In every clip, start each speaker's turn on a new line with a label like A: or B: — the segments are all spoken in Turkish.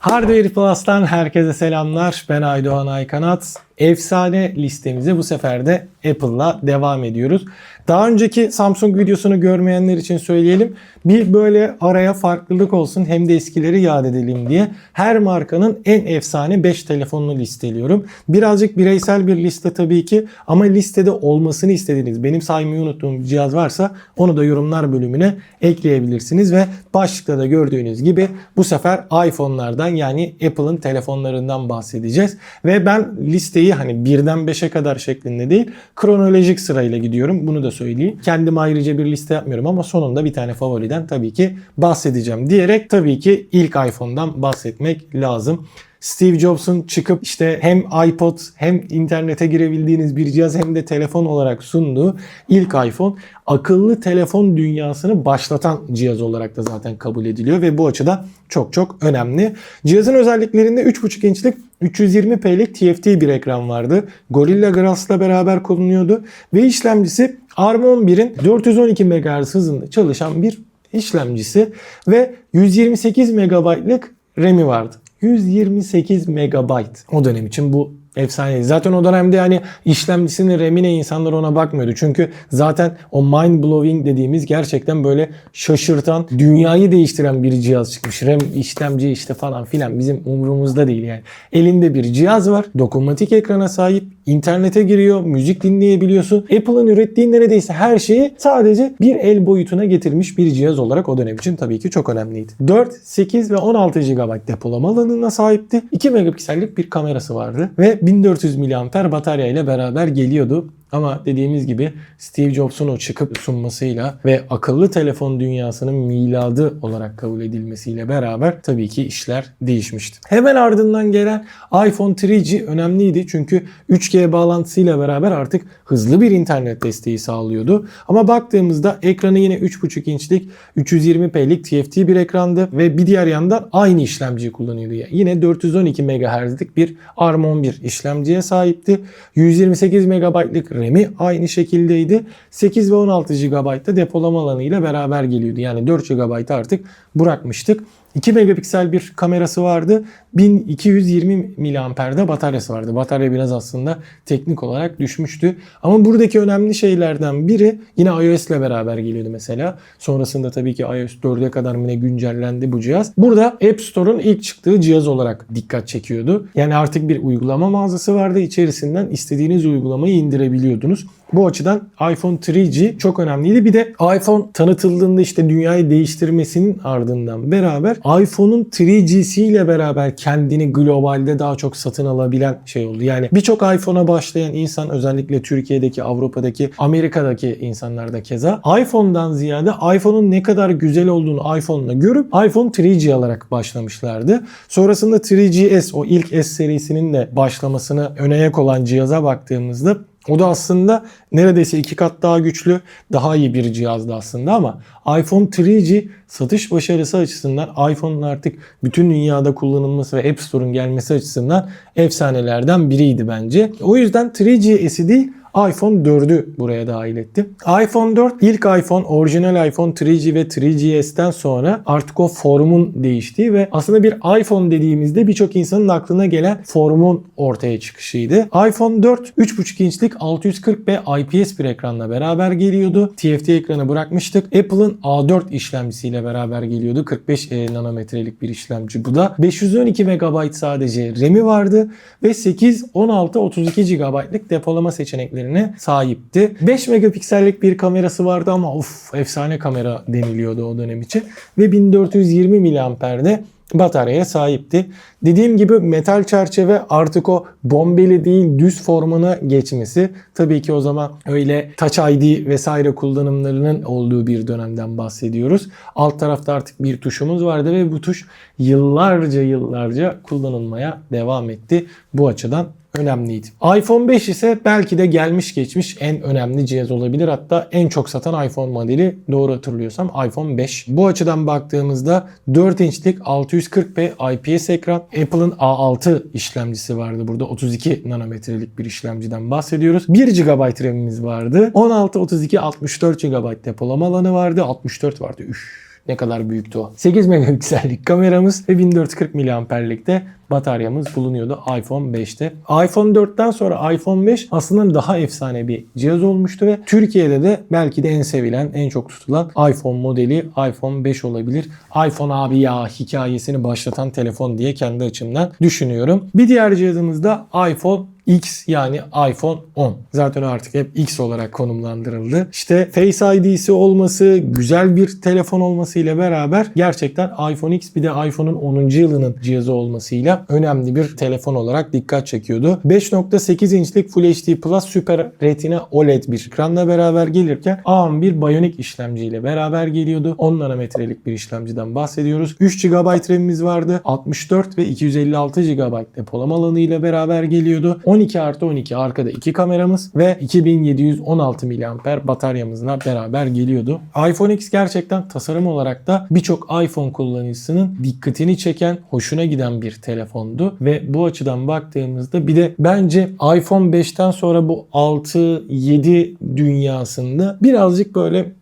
A: Hardware Plus'tan herkese selamlar. Ben Aydoğan Aykanat. Efsane listemize bu sefer de Apple'la devam ediyoruz. Daha önceki Samsung videosunu görmeyenler için söyleyelim. Bir böyle araya farklılık olsun hem de eskileri yad edelim diye her markanın en efsane 5 telefonunu listeliyorum. Birazcık bireysel bir liste tabii ki ama listede olmasını istediğiniz benim saymayı unuttuğum cihaz varsa onu da yorumlar bölümüne ekleyebilirsiniz ve başlıkta da gördüğünüz gibi bu sefer iPhone'lardan yani Apple'ın telefonlarından bahsedeceğiz. Ve ben listeyi hani birden 5'e kadar şeklinde değil kronolojik sırayla gidiyorum. Bunu da söyleyeyim. Kendim ayrıca bir liste yapmıyorum ama sonunda bir tane favoriden tabii ki bahsedeceğim diyerek tabii ki ilk iPhone'dan bahsetmek lazım. Steve Jobs'un çıkıp işte hem iPod hem internete girebildiğiniz bir cihaz hem de telefon olarak sunduğu ilk iPhone akıllı telefon dünyasını başlatan cihaz olarak da zaten kabul ediliyor ve bu açıdan çok çok önemli. Cihazın özelliklerinde 3.5 inçlik 320p'lik TFT bir ekran vardı. Gorilla Glass'la beraber kullanıyordu ve işlemcisi ARM 11'in 412 MHz hızında çalışan bir işlemcisi ve 128 MB'lık RAM'i vardı. 128 MB. O dönem için bu efsane. Zaten o dönemde yani işlemcisinin RAM'ine insanlar ona bakmıyordu. Çünkü zaten o mind blowing dediğimiz gerçekten böyle şaşırtan, dünyayı değiştiren bir cihaz çıkmış. RAM işlemci işte falan filan bizim umurumuzda değil yani. Elinde bir cihaz var. Dokunmatik ekrana sahip. İnternete giriyor. Müzik dinleyebiliyorsun. Apple'ın ürettiği neredeyse her şeyi sadece bir el boyutuna getirmiş bir cihaz olarak o dönem için tabii ki çok önemliydi. 4, 8 ve 16 GB depolama alanına sahipti. 2 megapiksellik bir kamerası vardı ve 1400 mAh batarya ile beraber geliyordu. Ama dediğimiz gibi Steve Jobs'un o çıkıp sunmasıyla ve akıllı telefon dünyasının miladı olarak kabul edilmesiyle beraber tabii ki işler değişmişti. Hemen ardından gelen iPhone 3G önemliydi çünkü 3G bağlantısıyla beraber artık hızlı bir internet desteği sağlıyordu. Ama baktığımızda ekranı yine 3.5 inçlik 320p'lik TFT bir ekrandı ve bir diğer yandan aynı işlemciyi kullanıyordu. Yani yine 412 MHz'lik bir ARM 11 işlemciye sahipti. 128 MB'lık RAM'i aynı şekildeydi. 8 ve 16 GB da depolama alanıyla beraber geliyordu. Yani 4 GB artık bırakmıştık. 2 megapiksel bir kamerası vardı. 1220 miliamper'de bataryası vardı. Batarya biraz aslında teknik olarak düşmüştü. Ama buradaki önemli şeylerden biri yine iOS ile beraber geliyordu mesela. Sonrasında tabii ki iOS 4'e kadar yine güncellendi bu cihaz. Burada App Store'un ilk çıktığı cihaz olarak dikkat çekiyordu. Yani artık bir uygulama mağazası vardı. İçerisinden istediğiniz uygulamayı indirebiliyordunuz. Bu açıdan iPhone 3G çok önemliydi. Bir de iPhone tanıtıldığında işte dünyayı değiştirmesinin ardından beraber iPhone'un 3G'si ile beraber kendini globalde daha çok satın alabilen şey oldu. Yani birçok iPhone'a başlayan insan özellikle Türkiye'deki, Avrupa'daki, Amerika'daki insanlar da keza iPhone'dan ziyade iPhone'un ne kadar güzel olduğunu iPhone'la görüp iPhone 3G alarak başlamışlardı. Sonrasında 3GS o ilk S serisinin de başlamasını öne yak olan cihaza baktığımızda o da aslında neredeyse iki kat daha güçlü, daha iyi bir cihazdı aslında ama iPhone 3G satış başarısı açısından iPhone'un artık bütün dünyada kullanılması ve App Store'un gelmesi açısından efsanelerden biriydi bence. O yüzden 3GS'i değil iPhone 4'ü buraya dahil ettim. iPhone 4 ilk iPhone, orijinal iPhone 3G ve 3GS'ten sonra artık o formun değiştiği ve aslında bir iPhone dediğimizde birçok insanın aklına gelen formun ortaya çıkışıydı. iPhone 4 3.5 inçlik 640p IPS bir ekranla beraber geliyordu. TFT ekranı bırakmıştık. Apple'ın A4 işlemcisiyle beraber geliyordu. 45 nanometrelik bir işlemci bu da. 512 MB sadece RAM'i vardı ve 8, 16, 32 GB'lık depolama seçenekleri özelliklerine sahipti. 5 megapiksellik bir kamerası vardı ama uf efsane kamera deniliyordu o dönem için. Ve 1420 miliamperde bataryaya sahipti. Dediğim gibi metal çerçeve artık o bombeli değil düz formuna geçmesi. Tabii ki o zaman öyle Touch ID vesaire kullanımlarının olduğu bir dönemden bahsediyoruz. Alt tarafta artık bir tuşumuz vardı ve bu tuş yıllarca yıllarca kullanılmaya devam etti. Bu açıdan önemliydi. iPhone 5 ise belki de gelmiş geçmiş en önemli cihaz olabilir. Hatta en çok satan iPhone modeli doğru hatırlıyorsam iPhone 5. Bu açıdan baktığımızda 4 inçlik 640p IPS ekran. Apple'ın A6 işlemcisi vardı burada. 32 nanometrelik bir işlemciden bahsediyoruz. 1 GB RAM'imiz vardı. 16, 32, 64 GB depolama alanı vardı. 64 vardı. Üf Ne kadar büyüktü o. 8 megapiksellik kameramız ve 1440 miliamperlikte bataryamız bulunuyordu iPhone 5'te. iPhone 4'ten sonra iPhone 5 aslında daha efsane bir cihaz olmuştu ve Türkiye'de de belki de en sevilen, en çok tutulan iPhone modeli iPhone 5 olabilir. iPhone abi ya hikayesini başlatan telefon diye kendi açımdan düşünüyorum. Bir diğer cihazımız da iPhone X yani iPhone 10. Zaten artık hep X olarak konumlandırıldı. İşte Face ID'si olması, güzel bir telefon olmasıyla beraber gerçekten iPhone X bir de iPhone'un 10. yılının cihazı olmasıyla önemli bir telefon olarak dikkat çekiyordu. 5.8 inçlik Full HD Plus Super Retina OLED bir ekranla beraber gelirken AM1 Bionic işlemciyle beraber geliyordu. 10 nanometrelik bir işlemciden bahsediyoruz. 3 GB RAM'imiz vardı. 64 ve 256 GB depolama alanı ile beraber geliyordu. 12 artı 12 arkada iki kameramız ve 2716 mAh bataryamızla beraber geliyordu. iPhone X gerçekten tasarım olarak da birçok iPhone kullanıcısının dikkatini çeken, hoşuna giden bir telefondu. Ve bu açıdan baktığımızda bir de bence iPhone 5'ten sonra bu 6-7 dünyasında birazcık böyle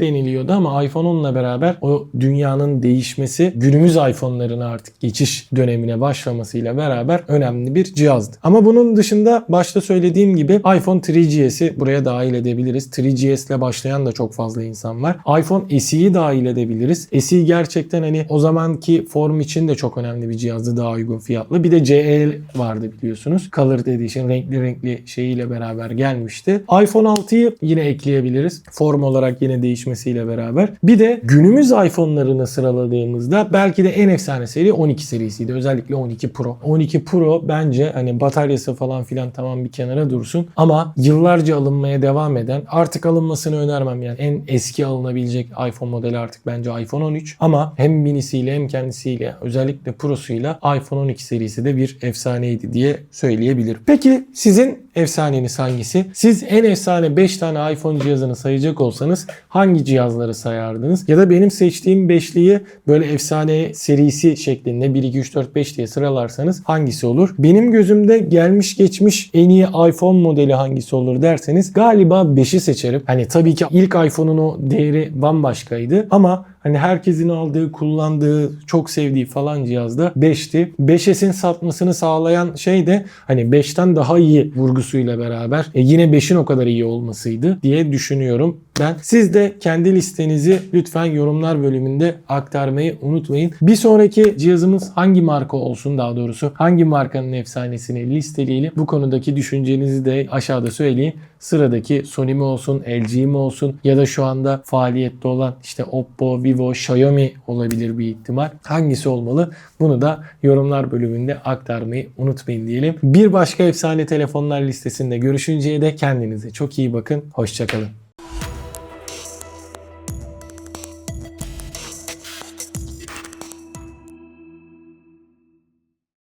A: deniliyordu ama iPhone 10'la beraber o dünyanın değişmesi günümüz iPhone'larına artık geçiş dönemine başlamasıyla beraber önemli bir cihazdı. Ama bunun dışında başta söylediğim gibi iPhone 3GS'i buraya dahil edebiliriz. 3GS ile başlayan da çok fazla insan var. iPhone SE'yi dahil edebiliriz. SE gerçekten hani o zamanki form için de çok önemli bir cihazdı daha uygun fiyatlı. Bir de CE vardı biliyorsunuz. Color Edition renkli renkli şeyiyle beraber gelmişti. iPhone 6'yı yine ekleyebiliriz. Form olarak yine değişmesiyle beraber. Bir de günümüz iPhone'larını sıraladığımızda belki de en efsane seri 12 serisiydi. Özellikle 12 Pro. 12 Pro bence hani bataryası falan filan tamam bir kenara dursun ama yıllarca alınmaya devam eden artık alınmasını önermem yani en eski alınabilecek iPhone modeli artık bence iPhone 13 ama hem minisiyle hem kendisiyle özellikle Pro'suyla iPhone 12 serisi de bir efsaneydi diye söyleyebilirim. Peki sizin efsaneniz hangisi? Siz en efsane 5 tane iPhone cihazını sayacak olsanız hangi cihazları sayardınız? Ya da benim seçtiğim beşliği böyle efsane serisi şeklinde 1, 2, 3, 4, 5 diye sıralarsanız hangisi olur? Benim gözümde gelmiş geçmiş en iyi iPhone modeli hangisi olur derseniz galiba 5'i seçerim. Hani tabii ki ilk iPhone'un o değeri bambaşkaydı ama Hani herkesin aldığı, kullandığı, çok sevdiği falan cihazda 5'ti. 5S'in satmasını sağlayan şey de hani 5'ten daha iyi vurgusuyla beraber e yine 5'in o kadar iyi olmasıydı diye düşünüyorum ben. Siz de kendi listenizi lütfen yorumlar bölümünde aktarmayı unutmayın. Bir sonraki cihazımız hangi marka olsun daha doğrusu hangi markanın efsanesini listeleyelim. Bu konudaki düşüncenizi de aşağıda söyleyin. Sıradaki Sony mi olsun, LG mi olsun ya da şu anda faaliyette olan işte Oppo, Vivo, Xiaomi olabilir bir ihtimal. Hangisi olmalı? Bunu da yorumlar bölümünde aktarmayı unutmayın diyelim. Bir başka efsane telefonlar listesinde görüşünceye de kendinize çok iyi bakın. Hoşçakalın.